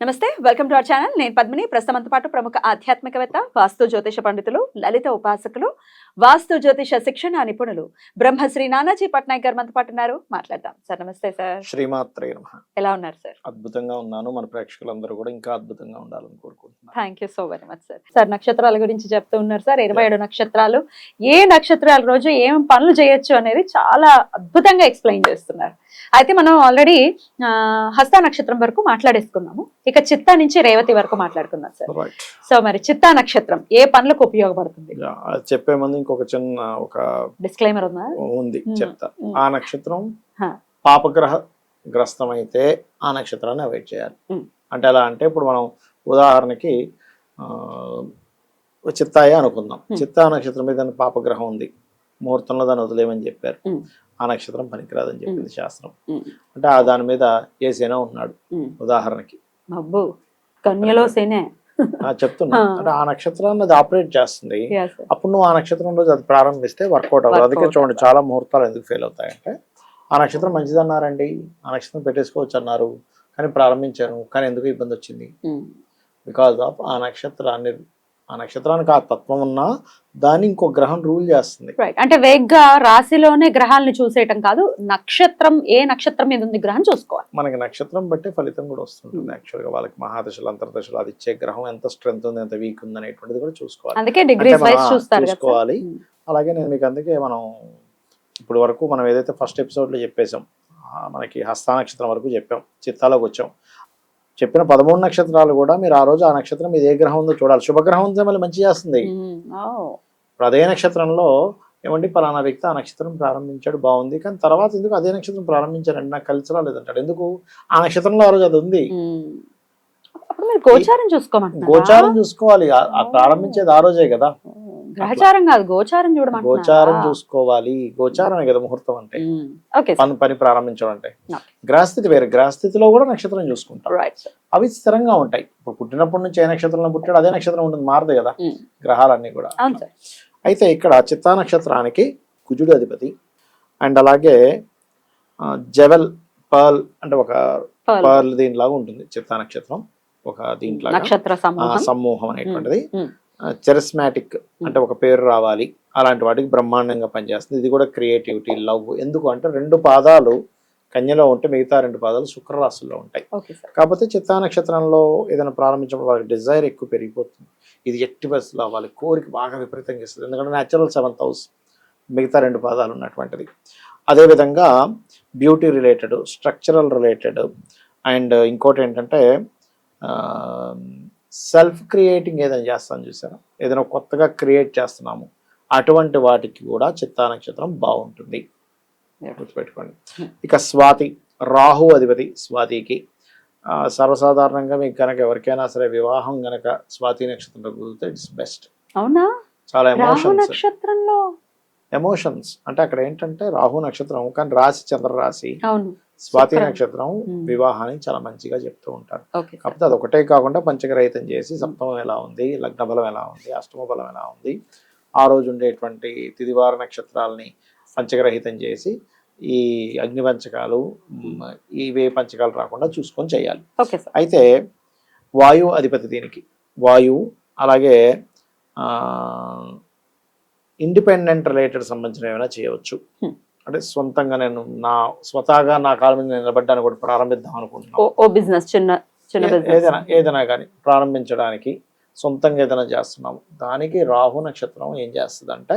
నమస్తే welcome to our channel. నేను పద్మిని. ప్రస్తుతంతో పాటు ప్రముఖ ఆధ్యాత్మికవేత్త వాస్తు జ్యోతిష పండితులు లలిత ఉపాసకులు వాస్తు జ్యోతిష శిక్షణ నిపుణులు బ్రహ్మశ్రీ నానాజీ పట్నాయక్ గారు మనతో పాటు ఉన్నారు. మాట్లాడదాం. సార్ నమస్తే సార్. శ్రీమాత్రే నమ. ఎలా ఉన్నారు సార్? అద్భుతంగా ఉన్నాను. మన ప్రేక్షకులందరూ కూడా ఇంకా అద్భుతంగా ఉండాలని కోరుకుంటున్నాను. Thank you so very much sir. Sir నక్షత్రాల గురించి చెప్తూ ఉన్నారు సార్. ఇరవై ఏడు నక్షత్రాలు. ఏ నక్షత్రాల రోజు ఏం పనులు చేయొచ్చు అనేది చాలా అద్భుతంగా ఎక్స్ప్లెయిన్ చేస్తున్నారు. అయితే మనం ఆల్రెడీ హస్త నక్షత్రం వరకు మాట్లాడేసుకున్నాము. ఇక చిత్తా నుంచి రేవతి వరకు మాట్లాడుకున్నాం సార్ సో మరి చిత్తా నక్షత్రం ఏ పనులకు ఉపయోగపడుతుంది చెప్పే ముందు ఇంకొక చిన్న ఒక డిస్క్లైమర్ ఉందా ఉంది. చెప్తా. ఆ నక్షత్రం. పాపగ్రహ గ్రస్తమైతే ఆ నక్షత్రాన్ని అవాయిడ్ చేయాలి. అంటే ఎలా అంటే ఇప్పుడు మనం ఉదాహరణకి చిత్తాయ అనుకుందాం. చిత్తా నక్షత్రం మీద పాపగ్రహం ఉంది ముహూర్తంలో దాన్ని వదిలేమని చెప్పారు. ఆ నక్షత్రం పనికిరాదని చెప్పింది శాస్త్రం. అంటే ఆ దాని మీద ఏసైనా ఉన్నాడు. ఉదాహరణకి అబ్బో కన్యలో ఆ, చెప్తున్నా. అంటే ఆ నక్షత్రాన్ని అది ఆపరేట్ చేస్తుంది. అప్పుడు నువ్వు ఆ నక్షత్రం రోజు అది ప్రారంభిస్తే వర్కౌట్ అవ్వదు. అందుకే చూడండి చాలా ముహూర్తాలు ఎందుకు ఫెయిల్ అవుతాయంటే ఆ నక్షత్రం మంచిది అన్నారండి. ఆ నక్షత్రం పెట్టేసుకోవచ్చు అన్నారు. కానీ ప్రారంభించాను కానీ ఎందుకు ఇబ్బంది వచ్చింది? Hmm. బికాజ్ ఆఫ్ ఆ నక్షత్రాన్ని ఆ నక్షత్రానికి ఆ తత్వం ఉన్నా దాన్ని ఇంకో గ్రహం రూల్ చేస్తుంది. అంటే వేగ్గా రాశిలోనే గ్రహాలను చూసేయటం కాదు నక్షత్రం ఏ నక్షత్రం మీద ఉంది గ్రహం చూసుకోవాలి. మనకి నక్షత్రం బట్టే ఫలితం కూడా వస్తుంటుంది. యాక్చువల్గా వాళ్ళకి మహాదశలు అంతర్దశలు అది ఇచ్చే గ్రహం ఎంత స్ట్రెంత్ ఉంది ఎంత వీక్ ఉంది అనేటువంటిది కూడా చూసుకోవాలి. అందుకే డిగ్రీస్ మనం వైజ్ చూస్తారు చూసుకోవాలి. సార్? అలాగే నేను మీకు అందుకే మనం ఇప్పుడు వరకు మనం ఏదైతే ఫస్ట్ ఎపిసోడ్లో చెప్పేసాం మనకి హస్త నక్షత్రం వరకు చెప్పాం చిత్తాలోకి వచ్చాం. చెప్పిన పదమూడు నక్షత్రాలు కూడా మీరు ఆ రోజు ఆ నక్షత్రం మీద ఏ గ్రహం ఉందో చూడాలి. శుభగ్రహం ఉంటే మళ్ళీ మంచి చేస్తుంది. ఇప్పుడు అదే నక్షత్రంలో ఏమండి? పలానా వ్యక్తి ఆ నక్షత్రం ప్రారంభించాడు బాగుంది. కానీ తర్వాత ఎందుకు అదే నక్షత్రం ప్రారంభించారండి? నాకు కలిసి రాలేదంటాడు. ఎందుకు? ఆ నక్షత్రంలో ఆ రోజు అది ఉంది. గోచారం చూసుకోవాలి. ఆ- ప్రారంభించేది ఆ రోజే కదా. గ్రహచారం కాదు గోచారం చూడమంటున్నారా గోచారం చూసుకోవాలి. గోచారమే కదా ముహూర్తం అంటే. పని పని ప్రారంభించడం అంటే. గ్రహస్థితి వేరే. గ్రహస్థితిలో కూడా నక్షత్రం చూసుకుంటాం. Right, sir. అవి స్థిరంగా ఉంటాయి. ఇప్పుడు పుట్టినప్పటి నుంచి ఏ నక్షత్రంలో పుట్టాడు అదే నక్షత్రం ఉంటుంది. మారదు కదా. గ్రహాలన్నీ కూడా. అయితే ఇక్కడ చిత్తా నక్షత్రానికి కుజుడు అధిపతి. అండ్ అలాగే జవెల్ పర్ల్ అంటే ఒక. పర్ల్. దీనిలాగా ఉంటుంది. చిత్తా నక్షత్రం ఒక దీంట్లాగా. నక్షత్ర సమూహం. అనేటువంటిది. చెరస్మాటిక్ అంటే ఒక పేరు రావాలి. అలాంటి వాటికి బ్రహ్మాండంగా పనిచేస్తుంది. ఇది కూడా క్రియేటివిటీ లవ్ ఎందుకు అంటే రెండు పాదాలు కన్యలో ఉంటే మిగతా రెండు పాదాలు శుక్రరాశుల్లో ఉంటాయి. కాకపోతే చిత్తా నక్షత్రంలో ఏదైనా ప్రారంభించినప్పుడు వాళ్ళకి డిజైర్ ఎక్కువ పెరిగిపోతుంది. ఇది ఎట్టి బస్సులో వాళ్ళ కోరిక బాగా విపరీతంగా ఇస్తుంది. ఎందుకంటే న్యాచురల్ సెవెంత్ హౌస్ మిగతా రెండు పాదాలు ఉన్నటువంటిది. అదేవిధంగా beauty related structural related and ఇంకోటి ఏంటంటే సెల్ఫ్ క్రియేటింగ్ ఏదైనా చేస్తాను చూసారా? ఏదైనా కొత్తగా క్రియేట్ చేస్తున్నాము. అటువంటి వాటికి కూడా చిత్తా నక్షత్రం బాగుంటుంది. గుర్తుపెట్టుకోండి. ఇక స్వాతి రాహు అధిపతి స్వాతికి. సర్వసాధారణంగా మీకు కనుక ఎవరికైనా సరే వివాహం గనక స్వాతి నక్షత్రంలో కుదిరితే ఇట్స్ బెస్ట్. అవునా? చాలా ఎమోషన్స్ నక్షత్రంలో? ఎమోషన్స్ అంటే అక్కడ ఏంటంటే రాహు నక్షత్రం కానీ రాశి చంద్ర రాశి అవును. స్వాతి. నక్షత్రం. వివాహాన్ని చాలా మంచిగా చెప్తూ ఉంటారు కాకపోతే అది ఒకటే కాకుండా పంచగ్రహితం చేసి సప్తమం ఎలా ఉంది లగ్న బలం ఎలా ఉంది అష్టమ బలం ఎలా ఉంది ఆ రోజు ఉండేటువంటి తిదివార నక్షత్రాలని పంచగ్రహితం చేసి ఈ అగ్ని పంచకాలు ఇవే పంచకాలు రాకుండా చూసుకొని చేయాలి అయితే వాయు అధిపతి దీనికి వాయువు అలాగే ఇండిపెండెంట్ రిలేటెడ్ సంబంధించిన ఏమైనా చేయవచ్చు. అంటే సొంతంగా నేను నా స్వతహాగా నా కాలం మీద నిలబడ్డాను కూడా ప్రారంభిద్దాం అనుకుంటున్నాను. ఓ బిజినెస్ చిన్న ఏదైనా ఏదైనా కానీ ప్రారంభించడానికి సొంతంగా ఏదైనా చేస్తున్నాము. దానికి రాహు నక్షత్రం ఏం చేస్తుంది అంటే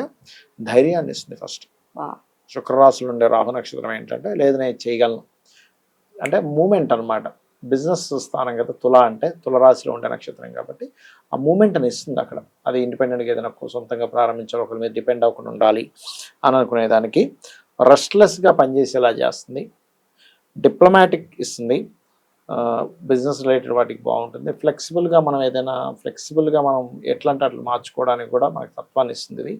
ధైర్యాన్ని ఇస్తుంది ఫస్ట్ శుక్రరాశులు ఉండే రాహు నక్షత్రం ఏంటంటే లేదు నేను చేయగలను. అంటే మూమెంట్ అన్నమాట. బిజినెస్ స్థానం కదా తుల అంటే తులరాశిలో ఉండే నక్షత్రం కాబట్టి ఆ మూమెంట్ అని ఇస్తుంది అక్కడ. అది ఇండిపెండెంట్గా ఏదైనా సొంతంగా ప్రారంభించాలి ఒకరి మీద డిపెండ్ అవ్వకుండా ఉండాలి అని అనుకునే దానికి రెస్ట్లెస్గా పనిచేసేలా చేస్తుంది. డిప్లొమాటిక్ ఇస్తుంది. బిజినెస్ రిలేటెడ్ వాటికి బాగుంటుంది. ఫ్లెక్సిబుల్గా మనం ఏదైనా ఫ్లెక్సిబుల్గా మనం ఎట్లా అంటే అట్లా మార్చుకోవడానికి కూడా మనకి తత్వాన్ని ఇస్తుంది ఇది.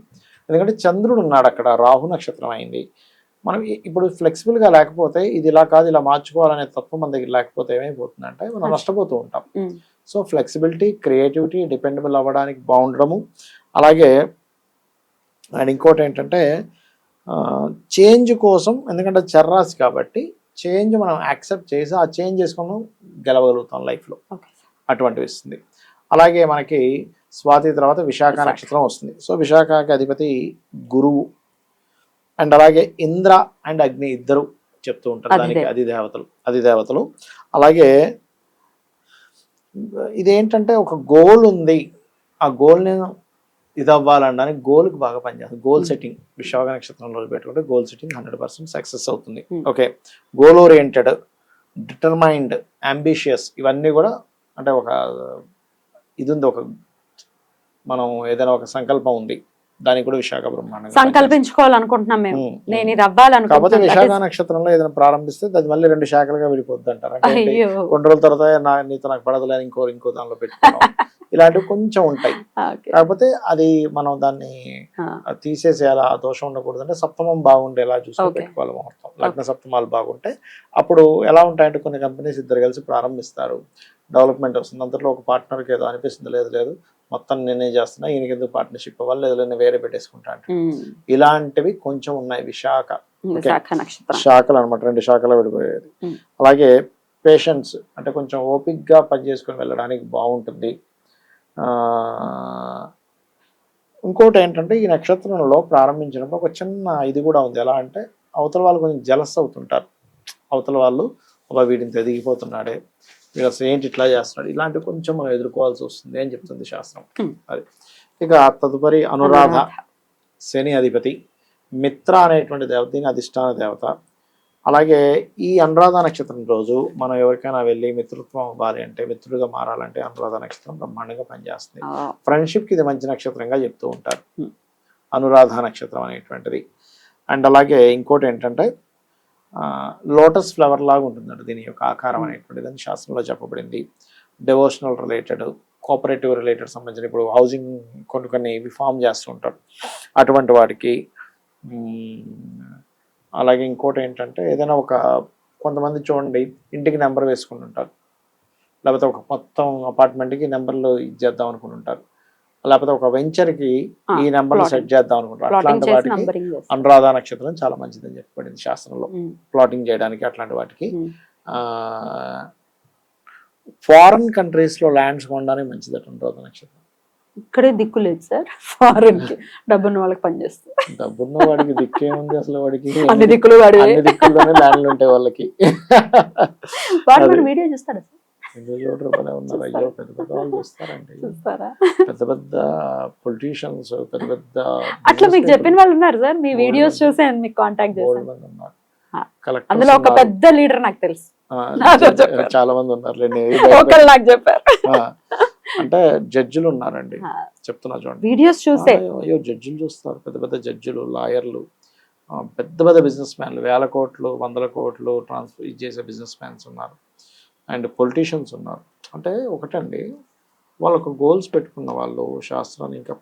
ఎందుకంటే చంద్రుడు ఉన్నాడు అక్కడ రాహు నక్షత్రం అయింది. మనం ఇప్పుడు ఫ్లెక్సిబుల్గా లేకపోతే ఇది ఇలా కాదు ఇలా మార్చుకోవాలనే తత్వం మన దగ్గర లేకపోతే ఏమైపోతుందంటే మనం నష్టపోతూ ఉంటాం. సో ఫ్లెక్సిబిలిటీ క్రియేటివిటీ డిపెండబుల్ అవ్వడానికి బాగుండడము అలాగే అండ్ ఇంకోటి ఏంటంటే చేంజ్ కోసం ఎందుకంటే చర్రాసి కాబట్టి చేంజ్ మనం యాక్సెప్ట్ చేసి ఆ చేంజ్ చేసుకొని గెలవగలుగుతాం లైఫ్లో. అటువంటివి ఇస్తుంది అలాగే మనకి స్వాతి తర్వాత విశాఖ. నక్షత్రం వస్తుంది. సో విశాఖకి అధిపతి గురువు. అండ్ అలాగే ఇంద్ర అండ్ అగ్ని ఇద్దరు చెప్తూ ఉంటారు దానికి అధిదేవ- అది. దేవతలు అది దేవతలు అలాగే ఇదేంటంటే ఒక గోల్ ఉంది. ఆ గోల్ నేను ఇది అవ్వాలనడానికి గోల్కి బాగా పనిచేస్తుంది గోల్. సెట్టింగ్ విశాఖ నక్షత్రం రోజు పెట్టుకుంటే goal setting hundred percent success అవుతుంది. Okay goal oriented determined ambitious ఇవన్నీ కూడా అంటే ఒక ఇది ఉంది ఒక మనం ఏదైనా ఒక సంకల్పం ఉంది దానికి కూడా విశాఖ బ్రహ్మాండంగా సంకల్పించుకోవాలనుకుంటున్నాం మేము. నేను ఇది అవ్వాలనుకుంటున్నాను. విశాఖ నక్షత్రంలో ఏదైనా ప్రారంభిస్తే అది మళ్ళీ రెండు శాఖలుగా విడిపోద్ది అంటారు. అంటే కొన్ని రోజుల తర్వాత నా నీతో నాకు పడదులే ఇంకో ఇంకో దానిలో పెట్టుకోవడం ఇలాంటివి కొంచెం ఉంటాయి. కాకపోతే అది మనం దాన్ని తీసేసేయాలి ఆ దోషం ఉండకూడదు అంటే సప్తమం బాగుండేలా చూసుకొని. పెట్టుకోవాలి ముహూర్తం. లగ్న సప్తమాలు బాగుంటే అప్పుడు ఎలా ఉంటాయంటే కొన్ని కంపెనీస్ ఇద్దరు కలిసి ప్రారంభిస్తారు. డెవలప్మెంట్ వస్తుంది. అంతట్లో ఒక పార్ట్నర్కి ఏదో అనిపిస్తుంది. లేదు లేదు. మొత్తం నేనే చేస్తున్నా ఈయనకి ఎందుకు పార్ట్నర్షిప్ అవ్వాలి లేదు నేను వేరే పెట్టేసుకుంటా అంటే. ఇలాంటివి కొంచెం ఉన్నాయి విశాఖ. శాఖలు అనమాట రెండు శాఖలు విడిపోయేది. అలాగే పేషెన్స్ అంటే కొంచెం ఓపిక్గా పనిచేసుకొని వెళ్ళడానికి బాగుంటుంది. ఇంకోటి ఏంటంటే ఈ నక్షత్రంలో ప్రారంభించినప్పుడు ఒక చిన్న ఇది కూడా ఉంది. ఎలా అంటే అవతల వాళ్ళు కొంచెం జలస్ అవుతుంటారు. అవతల వాళ్ళు అబ్బా వీడింత ఎదిగిపోతున్నాడే. వీడు అసలు ఏంటి ఇట్లా చేస్తున్నాడు. ఇలాంటివి కొంచెం మనం ఎదుర్కోవాల్సి వస్తుంది అని చెప్తుంది శాస్త్రం. అది. ఇక తదుపరి అనురాధ శని అధిపతి మిత్ర అనేటువంటి దేవత దీని అధిష్టాన దేవత. అలాగే ఈ అనురాధ నక్షత్రం రోజు మనం ఎవరికైనా వెళ్ళి మిత్రత్వం అవ్వాలి అంటే మిత్రుడిగా మారాలంటే అనురాధ నక్షత్రం బ్రహ్మాండంగా పనిచేస్తుంది. ఫ్రెండ్షిప్కి ఇది మంచి నక్షత్రంగా చెప్తూ ఉంటారు. అనురాధ నక్షత్రం అనేటువంటిది. అండ్ అలాగే ఇంకోటి ఏంటంటే లోటస్ ఫ్లవర్ లాగా ఉంటుందండి దీని యొక్క ఆకారం అనేటువంటిది. అని శాస్త్రంలో చెప్పబడింది. డివోషనల్ రిలేటెడ్ కోఆపరేటివ్ రిలేటెడ్ సంబంధించిన ఇప్పుడు హౌసింగ్ కొన్ని కొన్ని విఫామ్ చేస్తూ ఉంటారు. అటువంటి వాటికి అలాగే ఇంకోటి ఏంటంటే ఏదైనా ఒక కొంతమంది చూడండి ఇంటికి నెంబర్ వేసుకుంటుంటారు లేకపోతే ఒక మొత్తం అపార్ట్మెంట్కి నెంబర్లు ఇచ్చేద్దాం అనుకుంటుంటారు లేకపోతే ఒక వెంచర్కి ఆ, ఈ నెంబర్. సెట్ చేద్దాం అనుకుంటారు అట్లాంటి వాటికి అనురాధ నక్షత్రం చాలా మంచిదని చెప్పబడింది శాస్త్రంలో. ప్లాటింగ్ చేయడానికి అట్లాంటి వాటికి. ఫారిన్ కంట్రీస్లో ల్యాండ్స్ కొనడానికి మంచిదట అనురాధ నక్షత్రం. ఇక్కడే దిక్కు లేదు సార్. ఫారెన్కి డబ్బున్న వాళ్ళకి పనిచేస్తుంది డబ్బున్న వాడికి దిక్కేముంది అసలు వాడికి? అన్ని దిక్కులు వాడు అన్ని దిక్కుల్లోనే ల్యాండ్లు ఉంటాయి వాళ్ళకి. వాడు వీడియో చూస్తాడా చూడరు భలే ఉన్నారు. అయ్యో పెద్ద పెద్ద వాళ్ళు చూస్తారండి. చూస్తారా? పెద్ద పెద్ద పొలిటీషియన్స్ పెద్ద పెద్ద అట్లా మీకు చెప్పిన వాళ్ళు ఉన్నారు సార్. మీ వీడియోస్ చూసి మీకు కాంటాక్ట్ చేశాను ఉన్నారు. అందులో ఒక. పెద్ద లీడర్ నాకు తెలుసు. చాలా మంది ఉన్నారు నాకు చెప్పారు. అంటే జడ్జిలు ఉన్నారండి. చెప్తున్నా చూడండి. వీడియోస్ చూసే. అయ్యో, జడ్జిలు చూస్తారు. పెద్ద పెద్ద జడ్జిలు లాయర్లు పెద్ద పెద్ద బిజినెస్ మ్యాన్లు వేల కోట్లు వందల కోట్లు ట్రాన్స్ఫర్ ఇది చేసే బిజినెస్ మ్యాన్స్ ఉన్నారు. అండ్ పొలిటీషియన్స్ ఉన్నారు. అంటే ఒకటండి వాళ్ళకు గోల్స్ పెట్టుకున్న వాళ్ళు శాస్త్రాన్ని ఇంకా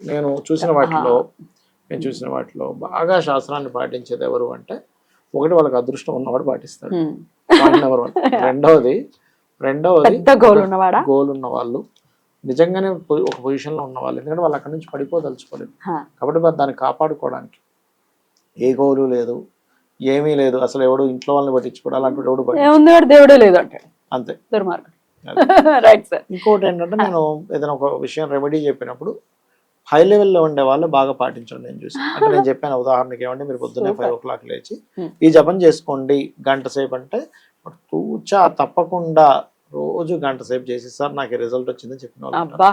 నేను చూసిన వాటిలో నేను చూసిన వాటిలో బాగా శాస్త్రాన్ని పాటించేది ఎవరు అంటే ఒకటి వాళ్ళకి అదృష్టం ఉన్నవాడు పాటిస్తాడు. నెంబర్ వన్ రెండవది రెండవది గోల్ ఉన్నవాడా? గోల్ ఉన్న వాళ్ళు. నిజంగానే ఒక పొజిషన్లో ఉన్న వాళ్ళు ఎందుకంటే వాళ్ళు అక్కడి నుంచి పడిపోదలుచుకోలేదు. కాబట్టి దాన్ని కాపాడుకోవడానికి ఏ గోలు లేదు. ఏమీ లేదు. అసలు ఎవడు ఇంట్లో వాళ్ళని పట్టించుకోవడం అలాంటి ఎవడు. ఏముంది వాడు? దేవుడే లేదు అంటే అంతే. దుర్మార్గం. రైట్ సార్ ఇంకోటి ఏంటంటే నేను ఏదైనా ఒక విషయం రెమెడీ చెప్పినప్పుడు హై లెవెల్లో ఉండే వాళ్ళు బాగా పాటించండి నేను చూసి. అంటే నేను చెప్పాను ఉదాహరణకి ఏమంటే మీరు పొద్దున్నే. ఫైవ్ ఓ క్లాక్ లేచి Hmm. ఈ జపం చేసుకోండి. గంట సేపు అంటే తూచా తప్పకుండా రోజు గంట సేపు చేసి సార్ నాకు రిజల్ట్ వచ్చిందని చెప్పిన వాళ్ళు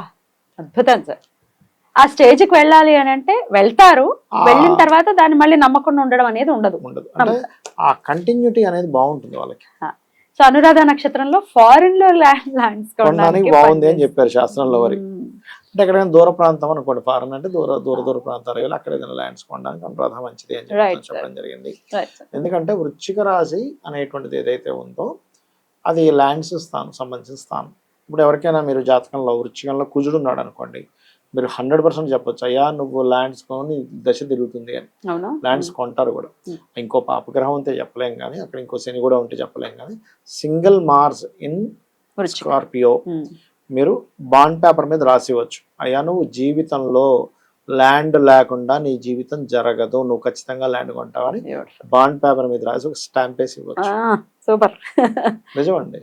అద్భుతం సార్ ఆ స్టేజ్కి వెళ్ళాలి అని అంటే వెళ్తారు. వెళ్ళిన తర్వాత దాన్ని మళ్ళీ నమ్మకుండా ఉండడం అనేది ఉండదు. ఉండదు. ఆ కంటిన్యూటీ అనేది బాగుంటుంది వాళ్ళకి. సో అనురాధ నక్షత్రంలో ఫారిన్లో ల్యాండ్స్ కొనడానికి బాగుంది అని చెప్పారు శాస్త్రంలో వరి అంటే ఎక్కడైనా దూర ప్రాంతం అనుకోండి ఫారెన్ అంటే దూర దూర దూర ప్రాంతాలు వెళ్ళి అక్కడ ఏదైనా ల్యాండ్స్ కొనడానికి అనురాధ మంచిది అని చెప్పడం జరిగింది. ఎందుకంటే వృశ్చిక రాశి అనేటువంటిది ఏదైతే ఉందో అది ల్యాండ్స్ స్థానం సంబంధించిన స్థానం. ఇప్పుడు ఎవరికైనా మీరు జాతకంలో వృచ్చికంలో కుజుడు ఉన్నాడు అనుకోండి మీరు హండ్రెడ్ పర్సెంట్ చెప్పొచ్చు అయ్యా నువ్వు ల్యాండ్స్ కొని దశ తిరుగుతుంది అని. ల్యాండ్స్ కొంటారు కూడా. ఇంకో పాపగ్రహం ఉంటే చెప్పలేం కానీ అక్కడ ఇంకో శని కూడా ఉంటే చెప్పలేం కానీ సింగిల్ మార్స్ ఇన్. స్కార్పియో. మీరు బాండ్ పేపర్ మీద రాసివచ్చు అయ్యా నువ్వు జీవితంలో ల్యాండ్ లేకుండా నీ జీవితం జరగదు నువ్వు ఖచ్చితంగా ల్యాండ్ కొంటావని. బాండ్ పేపర్ మీద రాసి ఒక స్టాంప్ వేసి ఇవ్వచ్చు. సూపర్. నిజమండి.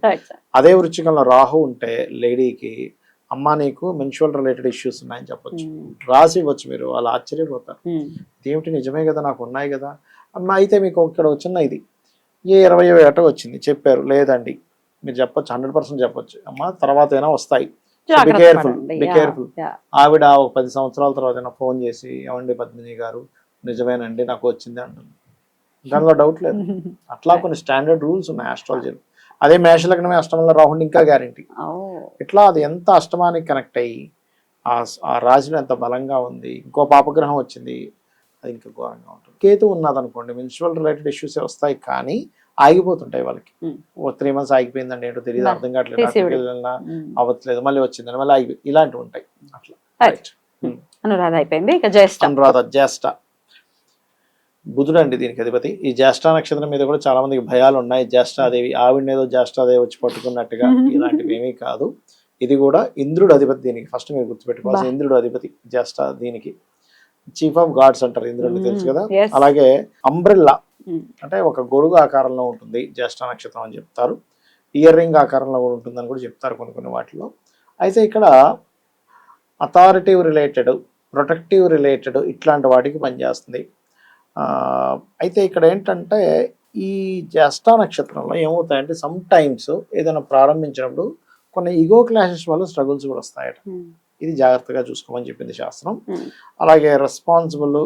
అదే వృచ్చికంలో రాహు ఉంటే లేడీకి అమ్మ నీకు మెన్షువల్ రిలేటెడ్ ఇష్యూస్ ఉన్నాయని చెప్పొచ్చు. రాసి ఇవ్వచ్చు మీరు వాళ్ళు ఆశ్చర్యపోతారు. ఏమిటి నిజమే కదా నాకు ఉన్నాయి కదా? అమ్మ అయితే మీకు ఇక్కడ వచ్చిన ఇది. ఏ ఇరవై ఏట వచ్చింది చెప్పారు. లేదండి. మీరు చెప్పొచ్చు హండ్రెడ్ పర్సెంట్ చెప్పొచ్చు. అమ్మ తర్వాత అయినా వస్తాయి. Be Yeah, careful. yeah. ఆవిడ ఒక పది సంవత్సరాల తర్వాత అయినా ఫోన్ చేసి ఏమండి పద్మిని గారు నిజమేనండి నాకు వచ్చింది అంటుంది. దానిలో డౌట్ లేదు. అట్లా కొన్ని స్టాండర్డ్ రూల్స్ ఉన్నాయి ఆస్ట్రాలజీలో అదే మేషలగ్నమే అష్టమంలో రాహుండి ఇంకా గ్యారంటీ ఇట్లా అది ఎంత అష్టమానికి కనెక్ట్ అయ్యి ఆ రాశిలో ఎంత బలంగా ఉంది ఇంకో పాపగ్రహం వచ్చింది అది ఇంకా ఘోరంగా ఉంటుంది. కేతు ఉన్నదనుకోండి మున్సిపల్ రిలేటెడ్ ఇష్యూస్ వస్తాయి కానీ ఆగిపోతుంటాయి వాళ్ళకి. ఓ త్రీ మంత్స్ ఆగిపోయిందండి ఏంటో తెలియదు అర్థం కావట్లేదు. అవ్వట్లేదు మళ్ళీ వచ్చిందని మళ్ళీ ఆగిపోయి ఇలాంటివి ఉంటాయి. అట్లా. అనురాధ అయిపోయింది ఇక జ్యేష్ఠ. అనురాధ జ్యేష్ఠ. బుధుడు అండి దీనికి అధిపతి. ఈ జ్యేష్ఠ నక్షత్రం మీద కూడా చాలా మందికి భయాలు ఉన్నాయి. జ్యేష్ఠాదేవి ఆవిడని ఏదో జ్యేష్ఠాదేవి వచ్చి పట్టుకున్నట్టుగా ఇలాంటివి ఏమీ కాదు. ఇది కూడా ఇంద్రుడు అధిపతి దీనికి. ఫస్ట్ మీరు గుర్తుపెట్టుకోవాల్సిన. ఇంద్రుడు అధిపతి జ్యేష్ఠ దీనికి. చీఫ్ ఆఫ్ గాడ్స్ అంటారు ఇంద్రుడిని తెలుసు కదా. అలాగే అంబ్రిల్లా. అంటే ఒక గొడుగు ఆకారంలో ఉంటుంది జ్యేష్ఠ నక్షత్రం అని చెప్తారు. ఇయర్ రింగ్ ఆకారంలో కూడా ఉంటుందని కూడా చెప్తారు కొన్ని కొన్ని వాటిలో. అయితే ఇక్కడ అథారిటివ్ రిలేటెడ్ ప్రొటెక్టివ్ రిలేటెడ్ ఇట్లాంటి వాటికి పనిచేస్తుంది. అయితే ఇక్కడ ఏంటంటే ఈ జ్యేష్ఠ నక్షత్రంలో ఏమవుతాయంటే సమ్ టైమ్స్ ఏదైనా ప్రారంభించినప్పుడు కొన్ని ఈగో క్లాషెస్ వల్ల స్ట్రగుల్స్ కూడా వస్తాయట. ఉమ్. ఇది జాగ్రత్తగా చూసుకోమని చెప్పింది శాస్త్రం. ఉమ్. అలాగే రెస్పాన్సిబుల్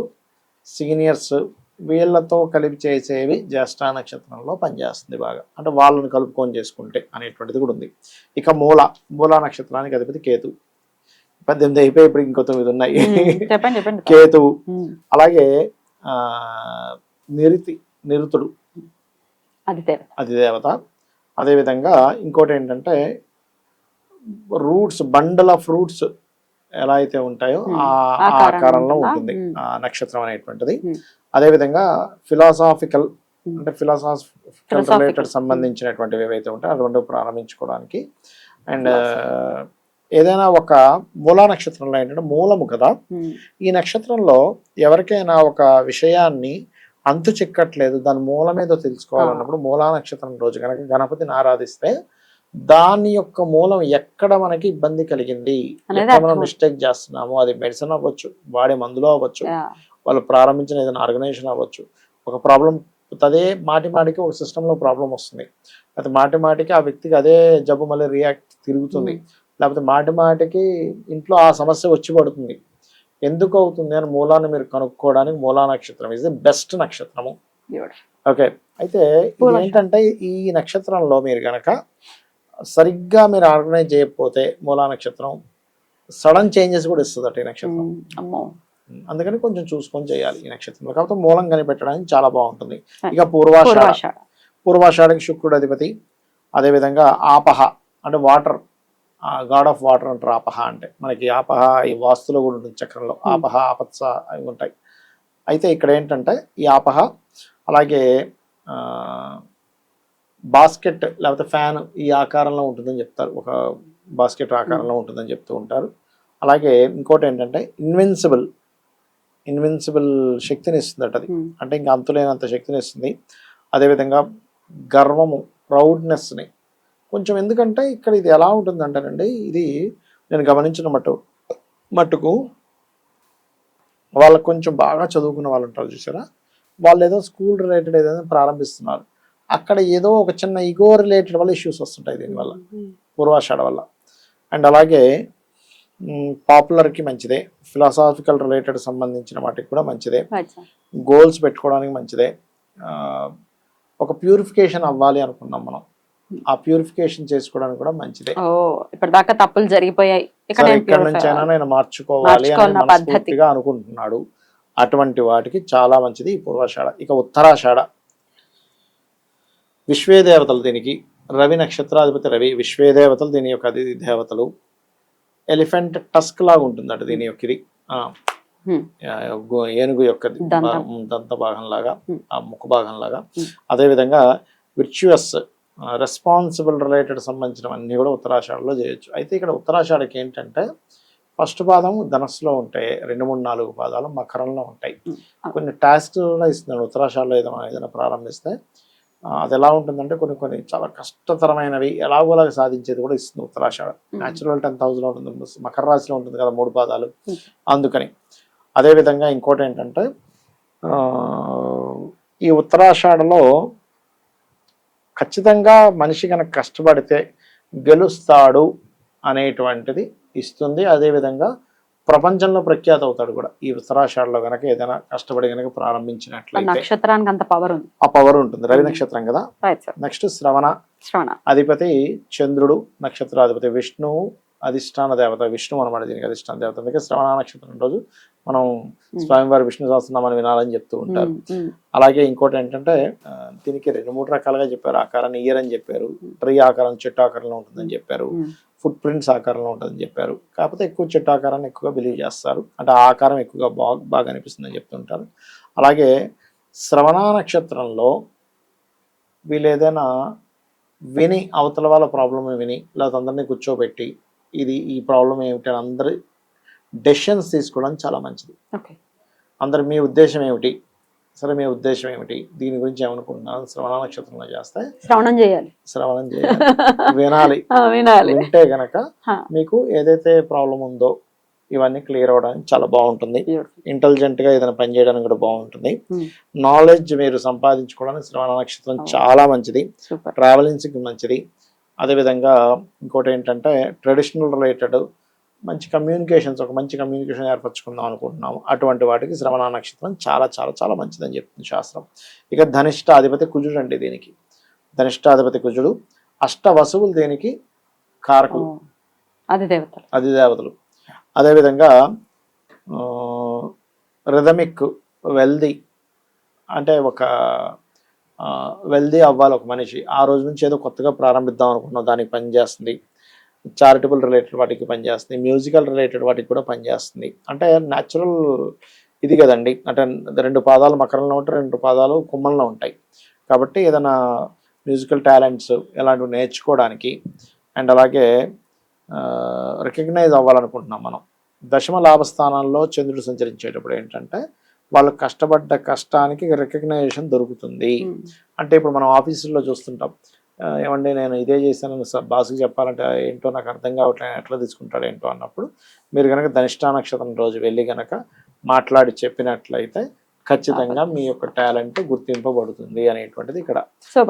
సీనియర్స్ వీళ్ళతో కలిపి చేసేవి జ్యేష్ఠ నక్షత్రంలో పనిచేస్తుంది బాగా. అంటే వాళ్ళని కలుపుకొని చేసుకుంటే అనేటువంటిది కూడా ఉంది. ఇక మూల మూల నక్షత్రానికి అధిపతి కేతు. పద్దెనిమిది అయిపోయి ఇప్పుడు ఇంకో తొమ్మిది ఉన్నాయి. చెప్పండి కేతు. అలాగే నిరితి నిరుతుడు అది దేవత అది దేవత అదేవిధంగా ఇంకోటి ఏంటంటే రూట్స్ బండల్ ఆఫ్ రూట్స్ ఎలా అయితే ఉంటాయో. ఆ ఆకారంలో ఉంటుందా? ఆ నక్షత్రం అనేటువంటిది. అదేవిధంగా ఫిలాసాఫికల్. అంటే ఫిలాసాఫికల్. రిలేటెడ్ సంబంధించినటువంటివి ఏవైతే ఉంటాయో అటువంటి ప్రారంభించుకోవడానికి అండ్ ఏదైనా ఒక మూలా నక్షత్రంలో ఏంటంటే మూలము కదా. ఈ నక్షత్రంలో ఎవరికైనా ఒక విషయాన్ని అంతు చిక్కట్లేదు దాని మూలమేదో తెలుసుకోవాలన్నప్పుడు మూలా నక్షత్రం రోజు కనుక గణపతిని ఆరాధిస్తే దాని యొక్క మూలం ఎక్కడ మనకి ఇబ్బంది కలిగింది? మనం. మిస్టేక్ చేస్తున్నాము? అది మెడిసిన్ అవ్వచ్చు వాడే మందులో అవ్వచ్చు. వాళ్ళు ప్రారంభించిన ఏదైనా ఆర్గనైజేషన్ అవ్వచ్చు. ఒక ప్రాబ్లం అదే మాటి మాటికి ఒక సిస్టంలో ప్రాబ్లం వస్తుంది. అది మాటి మాటికి ఆ వ్యక్తికి అదే జబ్బు మళ్ళీ రియాక్ట్ తిరుగుతుంది. లేకపోతే మాటి మాటికి ఇంట్లో ఆ సమస్య వచ్చి పడుతుంది. ఎందుకు అవుతుంది అని మూలాన్ని మీరు కనుక్కోవడానికి మూలా నక్షత్రం. ఇది బెస్ట్ నక్షత్రము. ఓకే అయితే. ఏంటంటే ఈ నక్షత్రంలో మీరు గనక సరిగ్గా మీరు ఆర్గనైజ్ చేయకపోతే మూలా నక్షత్రం సడన్ చేంజెస్ కూడా ఇస్తుంది ఈ నక్షత్రం. అందుకని కొంచెం చూసుకొని చేయాలి ఈ నక్షత్రంలో కాకపోతే మూలం కనిపెట్టడానికి చాలా బాగుంటుంది. ఇక పూర్వాషాఢ. పూర్వాషాఢకి శుక్రుడు అధిపతి. అదేవిధంగా ఆపహ అంటే వాటర్. గాడ్ ఆఫ్ వాటర్ అంటారు ఆపహ అంటే. మనకి ఆపహ ఈ వాస్తులో కూడా ఉంటుంది చక్రంలో. ఆపహ ఆపత్స అవి ఉంటాయి. అయితే ఇక్కడ ఏంటంటే ఈ ఆపహ అలాగే బాస్కెట్ లేకపోతే ఫ్యాన్ ఈ ఆకారంలో ఉంటుందని చెప్తారు. ఒక బాస్కెట్ ఆకారంలో ఉంటుందని చెప్తూ ఉంటారు. అలాగే ఇంకోటి ఏంటంటే ఇన్విన్సిబుల్ ఇన్విన్సిబుల్ శక్తిని ఇస్తుంది అది. అంటే ఇంకా అంతులేనంత శక్తిని ఇస్తుంది. అదేవిధంగా గర్వము ప్రౌడ్నెస్ని కొంచెం ఎందుకంటే ఇక్కడ ఇది ఎలా ఉంటుంది అంటారండి ఇది నేను గమనించిన మట్టు మట్టుకు వాళ్ళకు కొంచెం బాగా చదువుకున్న వాళ్ళు ఉంటారు చూసారా? వాళ్ళు ఏదో స్కూల్ రిలేటెడ్ ఏదైనా ప్రారంభిస్తున్నారు. అక్కడ ఏదో ఒక చిన్న ఈగో రిలేటెడ్ వల్ల ఇష్యూస్ వస్తుంటాయి దీనివల్ల పూర్వాషాఢ వల్ల. అండ్ అలాగే పాపులర్కి మంచిదే ఫిలాసాఫికల్ రిలేటెడ్ సంబంధించిన వాటికి కూడా మంచిదే. గోల్స్ పెట్టుకోవడానికి మంచిదే ఒక ప్యూరిఫికేషన్ అవ్వాలి అనుకున్నాం మనం. ఆ ప్యూరిఫికేషన్ చేసుకోవడానికి కూడా మంచిదే. ఇప్పటిదాకా తప్పులు జరిగిపోయాయి. ఇక్కడ సరే నేను మార్చుకోవాలి అని అనుకుంటున్నాడు. అటువంటి వాటికి చాలా మంచిది ఈ పూర్వాషాఢ ఇక ఉత్తరాషాఢ. విశ్వే దేవతలు దీనికి. రవి నక్షత్రాధిపతి రవి విశ్వే దేవతలు దీని యొక్క అతిథి దేవతలు. ఎలిఫెంట్ టస్క్ లాగా ఉంటుందట దీని యొక్క ఇది. ఏనుగు యొక్క దంతం. భాగం, లాగా. ఆ ముఖ భాగం లాగా Hmm. అదే విధంగా విర్చువస్ రెస్పాన్సిబుల్ రిలేటెడ్ సంబంధించిన అన్ని కూడా ఉత్తరాషాఢలో చేయొచ్చు. అయితే ఇక్కడ ఉత్తరాషాఢకి ఏంటంటే ఫస్ట్ పాదం ధనస్సులో ఉంటాయి రెండు మూడు నాలుగు పాదాలు మకరంలో ఉంటాయి. కొన్ని టాస్క్స్ కూడా ఇస్తున్నాడు ఉత్తరాషాఢలో ఏదైనా ఏదైనా ప్రారంభిస్తే అది ఎలా ఉంటుందంటే కొన్ని కొన్ని చాలా కష్టతరమైనవి ఎలాగోలాగా సాధించేది కూడా ఇస్తుంది ఉత్తరాషాఢ. న్యాచురల్ టెన్ థౌసండ్ ఉంటుంది. మకర రాశిలో ఉంటుంది కదా మూడు పాదాలు. అందుకని అదే విధంగా ఇంకోటి ఏంటంటే ఈ ఉత్తరాషాఢలో ఖచ్చితంగా మనిషి కనుక కష్టపడితే గెలుస్తాడు అనేటువంటిది ఇస్తుంది. అదేవిధంగా ప్రపంచంలో ప్రఖ్యాత అవుతాడు కూడా. ఈ ఉత్తరాషాఢలో కనుక ఏదైనా కష్టపడి కనుక ఆ ప్రారంభించినట్లయితే నక్షత్రానికి అంత పవర్ ఉంది. ఆ పవర్ ఉంటుంది. రవి నక్షత్రం కదా? నెక్స్ట్ శ్రవణ. శ్రవణ. అధిపతి చంద్రుడు నక్షత్రాధిపతి విష్ణువు అధిష్టాన దేవత విష్ణు అనమాట దీనికి అధిష్టాన దేవత. అందుకే శ్రవణ నక్షత్రం రోజు మనం స్వామివారి విష్ణు సహస్రనామాన్ని వినాలని చెప్తూ ఉంటారు. అలాగే ఇంకోటి ఏంటంటే దీనికి రెండు మూడు రకాలుగా చెప్పారు. ఆకారాన్ని ఇయర్ అని చెప్పారు. ట్రీ ఆకారం చెట్టు ఆకారంలో ఉంటుందని చెప్పారు. ఫుట్ ప్రింట్స్ ఆకారంలో ఉంటుందని చెప్పారు. కాకపోతే ఎక్కువ చెట్టు ఆకారాన్ని ఎక్కువగా బిలీవ్ చేస్తారు. అంటే ఆ ఆకారం ఎక్కువగా బాగా బాగా అనిపిస్తుందని చెప్తుంటారు. అలాగే శ్రవణ నక్షత్రంలో వీళ్ళు ఏదైనా విని అవతల వాళ్ళ ప్రాబ్లమ్ విని లేకపోతే అందరినీ కూర్చోబెట్టి ఇది ఈ ప్రాబ్లం ఏమిటి అని అందరి డెసిషన్స్ తీసుకోవడం చాలా మంచిది. ఓకే అందరు మీ ఉద్దేశం ఏమిటి? సరే మీ ఉద్దేశం ఏమిటి? దీని గురించి ఏమనుకుంటున్నారు? శ్రవణ నక్షత్రంలో చేస్తే శ్రవణం చేయాలి. శ్రవణం చేయాలి. వినాలి. వినాలి. వింటే గనక. మీకు ఏదైతే ప్రాబ్లం ఉందో ఇవన్నీ క్లియర్ అవడానికి చాలా బాగుంటుంది. ఇంటెలిజెంట్గా ఏదైనా పని చేయడానికి కూడా బాగుంటుంది. Hmm. నాలెడ్జ్ మీరు సంపాదించుకోవడానికి శ్రవణ నక్షత్రం అవును. చాలా మంచిది. సూపర్ ట్రావెలింగ్స్కి మంచిది. అదేవిధంగా ఇంకోటి ఏంటంటే ట్రెడిషనల్ రిలేటెడ్ మంచి కమ్యూనికేషన్స్ ఒక మంచి కమ్యూనికేషన్ ఏర్పరచుకుందాం అనుకుంటున్నాము. అటువంటి వాటికి శ్రవణ నక్షత్రం చాలా చాలా చాలా మంచిదని చెప్తుంది శాస్త్రం. ఇక ధనిష్ట అధిపతి కుజుడు అండి దీనికి. ధనిష్టాధిపతి కుజుడు అష్ట వసువులు దీనికి? కారకులు. అది దేవతలు. అధిదేవతలు అదేవిధంగా రిథమిక్ వెల్దీ అంటే ఒక వెల్దీ అవ్వాలి ఒక మనిషి. ఆ రోజు నుంచి ఏదో కొత్తగా ప్రారంభిద్దాం అనుకున్నాం. దానికి పనిచేస్తుంది చారిటబుల్ రిలేటెడ్ వాటికి పనిచేస్తుంది మ్యూజికల్ రిలేటెడ్ వాటికి కూడా పనిచేస్తుంది అంటే న్యాచురల్ ఇది కదండి. అంటే రెండు పాదాలు మకరంలో ఉంటాయి రెండు పాదాలు కుమ్మంలో ఉంటాయి. కాబట్టి ఏదైనా మ్యూజికల్ టాలెంట్స్ ఇలాంటివి నేర్చుకోవడానికి అండ్ అలాగే రికగ్నైజ్ అవ్వాలనుకుంటున్నాం మనం. దశమ లాభస్థానాల్లో చంద్రుడు సంచరించేటప్పుడు ఏంటంటే వాళ్ళు కష్టపడ్డ కష్టానికి రికగ్నైజేషన్ దొరుకుతుంది. అంటే ఇప్పుడు మనం ఆఫీసుల్లో చూస్తుంటాం. ఏమండి నేను ఇదే చేశాను స- బాస్కి చెప్పాలంటే ఏంటో నాకు అర్థం కావట్లేదు ఎట్లా తీసుకుంటాడు ఏంటో అన్నప్పుడు మీరు కనుక ధనిష్టా నక్షత్రం రోజు వెళ్ళి కనుక మాట్లాడి చెప్పినట్లయితే ఖచ్చితంగా మీ యొక్క టాలెంట్ గుర్తింపబడుతుంది అనేటువంటిది ఇక్కడ.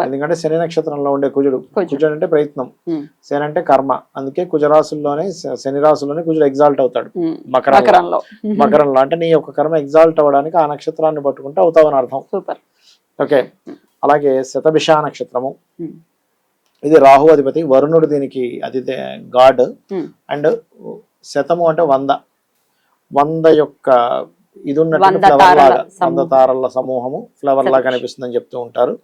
ఎందుకంటే శని నక్షత్రంలో ఉండే కుజుడు కుజుడు. అంటే ప్రయత్నం. శని అంటే కర్మ. అందుకే కుజరాశుల్లోనే శని రాశుల్లోనే కుజుడు ఎగ్జాల్ట్ అవుతాడు. మకరంలో. మకరంలో. అంటే నీ యొక్క కర్మ ఎగ్జాల్ట్ అవ్వడానికి ఆ నక్షత్రాన్ని పట్టుకుంటే అవుతావని అర్థం. సూపర్. ఓకే. అలాగే శతభిష నక్షత్రము. ఇది రాహు అధిపతి వరుణుడు దీనికి అది గాడ్. అండ్ శతము అంటే వంద. వంద యొక్క ఇది ఉన్నట్టు ఫ్లవర్ లాగా వంద. తారల సమూహము ఫ్లవర్ లాగా. కనిపిస్తుందని చెప్తూ ఉంటారు.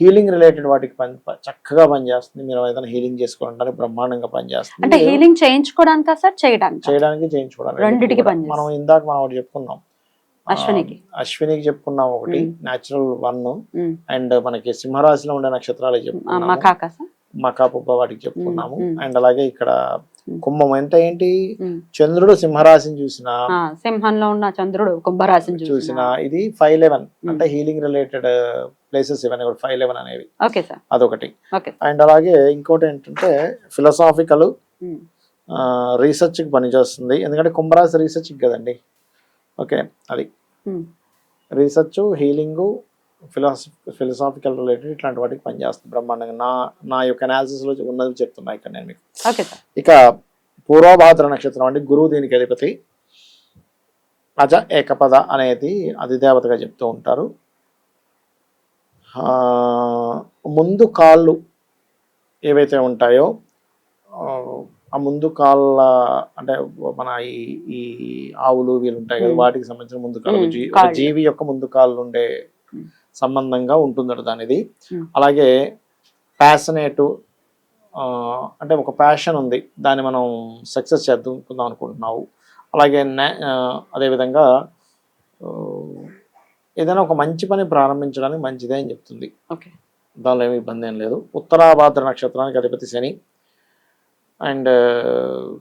హీలింగ్ రిలేటెడ్ వాటికి పని చక్కగా పనిచేస్తుంది మీరు ఏదైనా హీలింగ్ చేసుకోవడానికి బ్రహ్మాండంగా పనిచేస్తుంది అంటే హీలింగ్ చేయించుకోవడానికా సార్ చేయడానికి చేయడానికి చేయించుకోవడానికి రెండిటికి. మనం ఇందాక మనం ఒకటి చెప్పుకున్నాం అశ్వినికి. అశ్వినికి చెప్పుకున్నాం ఒకటి. న్యాచురల్ వన్ అండ్ మనకి సింహరాశిలో ఉండే నక్షత్రాలు చెప్పుకున్నాము సార్ మకా పుబ్బ వాటికి చెప్పుకున్నాము. అండ్ అలాగే ఇక్కడ. కుంభం అంటే ఏంటి? ఉమ్, చంద్రుడు సింహరాశిని చూసిన సింహంలో ఉన్న చంద్రుడు కుంభరాశిని చూసిన. ఇది ఫైవ్ లెవెన్ Hmm. అంటే హీలింగ్ రిలేటెడ్ ప్లేసెస్ ఇవన్నీ కూడా ఫైవ్ లెవెన్ అనేవి. అదొకటి. ఓకే అండ్ అలాగే ఇంకోటి ఏంటంటే ఫిలసాఫికల్ రీసెర్చ్కి పనిచేస్తుంది ఎందుకంటే కుంభరాశి రీసెర్చ్ కదండి. ఓకే అది. Research healing philosophy philosophical related ఇట్లాంటి వాటికి పనిచేస్తుంది. బ్రహ్మాండంగా. నా నా యొక్క analysis లో ఉన్నది చెప్తున్నా ఇక్కడ నేను మీకు. ఇక పూర్వభాద్ర నక్షత్రం అంటే గురువు దీనికి అధిపతి. అజ ఏకపద అనేది అధిదేవతగా చెప్తూ ఉంటారు. ఆ, ముందు కాళ్ళు ఏవైతే ఉంటాయో ఆ, ముందు కాళ్ళ అంటే మన ఈ ఈ ఆవులు వీళ్ళు ఉంటాయి కదా. వాటికి సంబంధించిన ముందు కాళ్ళు. జీవి యొక్క ముందు కాళ్ళు ఉండే. సంబంధంగా ఉంటుందట దానిది. Hmm. అలాగే ప్యాషనేట్ అంటే ఒక ప్యాషన్ ఉంది. దాన్ని మనం సక్సెస్ చేద్దాం అనుకుంటున్నావు. అలాగే నే- అదేవిధంగా ఏదైనా ఒక మంచి పని ప్రారంభించడానికి మంచిదే అని చెప్తుంది. ఓకే. దానిలో ఏమి ఇబ్బంది ఏం లేదు. ఉత్తరాభాద్ర నక్షత్రానికి అధిపతి శని. అండ్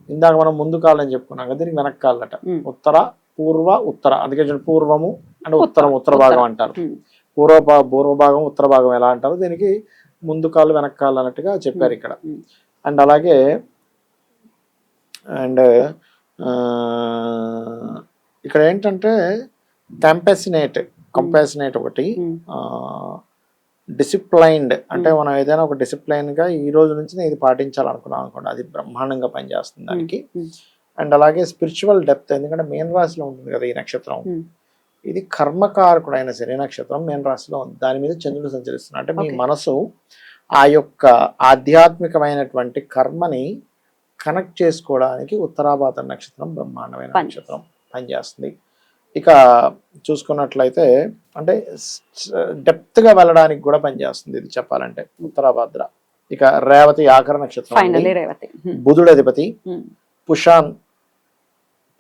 ఇందాక మనం ముందు కాలని చెప్పుకున్నాం కదా దీనికి వెనక కాళ్ళట ఉమ్. ఉత్తర పూర్వ ఉత్తర. అందుకే పూర్వము అంటే ఉత్తరం ఉత్తర. భాగం అంటారు. ఉమ్. పూర్వ పూర్వ భాగం ఉత్తర భాగం ఎలా అంటారు దీనికి ముందు కాళ్ళు వెనక కాళ్ళు అన్నట్టుగా చెప్పారు ఇక్కడ. అండ్ అలాగే అండ్ ఇక్కడ ఏంటంటే కంపెసినేట్ కంపాసినేట్ ఒకటి. డిసిప్లైన్డ్ అంటే మనం ఏదైనా ఒక discipline గా ఈ రోజు నుంచి నేను ఇది పాటించాలనుకున్నాను అనుకోండి అది బ్రహ్మాండంగా పనిచేస్తుంది దానికి. అండ్ అలాగే స్పిరిచువల్ డెప్త్ ఎందుకంటే మేన్ రాశిలో ఉంటుంది కదా ఈ నక్షత్రం. ఇది కర్మకారకుడైన శని నక్షత్రం మేన్ రాశిలో ఉంది. దాని మీద చంద్రుడు సంచరిస్తున్నాడు. అంటే మీ. మనసు ఆ యొక్క ఆధ్యాత్మికమైనటువంటి కర్మని కనెక్ట్ చేసుకోవడానికి ఉత్తరాభాత నక్షత్రం బ్రహ్మాండమైన నక్షత్రం పనిచేస్తుంది. ఇక చూసుకున్నట్లయితే అంటే డెప్త్గా వెళ్ళడానికి కూడా పనిచేస్తుంది ఇది చెప్పాలంటే ఉత్తరాభాద్ర. ఇక రేవతి ఆఖర నక్షత్రం. బుధుడు అధిపతి. పుషాన్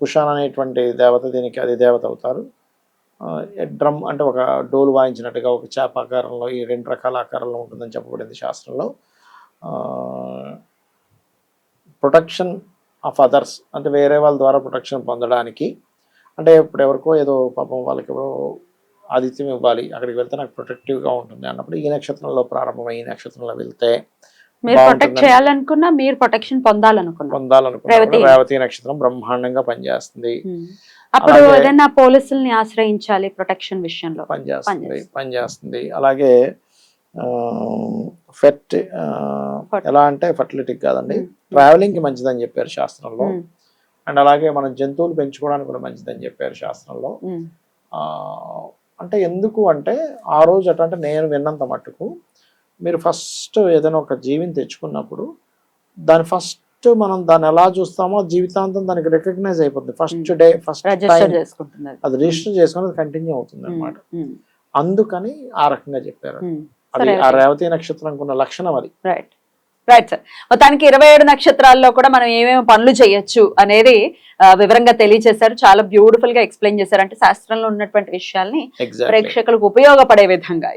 పుషాన్ అనేటువంటి దేవత దీనికి అది దేవత అవుతారు. డ్రమ్ అంటే ఒక డోలు వాయించినట్టుగా ఒక చేప ఆకారంలో ఈ రెండు రకాల ఆకారంలో ఉంటుందని చెప్పబడింది శాస్త్రంలో ప్రొటెక్షన్ ఆఫ్ అదర్స్ అంటే వేరే వాళ్ళ ద్వారా ప్రొటెక్షన్ పొందడానికి అంటే ఇప్పుడు ఎవరికో ఏదో పాపం వాళ్ళకి ఎవరో ఆతిథ్యం ఇవ్వాలి అక్కడికి వెళ్తే నాకు ప్రొటెక్టివ్గా ఉంటుంది అన్నప్పుడు ఈ నక్షత్రంలో ప్రారంభమై ఈ నక్షత్రంలో వెళ్తే మీరు ప్రొటెక్ట్. చేయాలనుకున్నా మీరు ప్రొటెక్షన్ పొందాలనుకున్నా పొందాలనుకున్నప్పుడు రేవతి. నక్షత్రం బ్రహ్మాండంగా పనిచేస్తుంది. అప్పుడు ఏదైనా పోలీసుల్ని ఆశ్రయించాలి ప్రొటెక్షన్ విషయంలో. పనిచేస్తుంది పనిచేస్తుంది. అలాగే ఫెట్ ఎలా అంటే ఫర్టిలిటీకి కాదండి. ఉమ్. ట్రావెలింగ్కి మంచిదని చెప్పారు శాస్త్రంలో. అండ్ అలాగే మనం జంతువులు పెంచుకోవడానికి కూడా మంచిదని చెప్పారు శాస్త్రంలో. అంటే ఎందుకు అంటే ఆ రోజు అట్లా అంటే నేను విన్నంత మట్టుకు మీరు ఫస్ట్ ఏదైనా ఒక జీవిని తెచ్చుకున్నప్పుడు దాని ఫస్ట్ మనం దాన్ని ఎలా చూస్తామో జీవితాంతం దానికి రికగ్నైజ్ అయిపోతుంది. ఫస్ట్ డే ఫస్ట్ అది. రిజిస్టర్ చేసుకుని కంటిన్యూ అవుతుంది. అనమాట. అందుకని ఆ రకంగా చెప్పారు. అది ఆ. రేవతి నక్షత్రం ఉన్న లక్షణం అది. రైట్ రైట్ సార్ మొత్తానికి ఇరవై ఏడు నక్షత్రాల్లో కూడా మనం ఏమేమి పనులు చేయొచ్చు అనేది వివరంగా తెలియజేశారు. చాలా బ్యూటిఫుల్గా ఎక్స్ప్లెయిన్ చేశారు. అంటే శాస్త్రంలో ఉన్నటువంటి విషయాల్ని ప్రేక్షకులకు ఉపయోగపడే విధంగా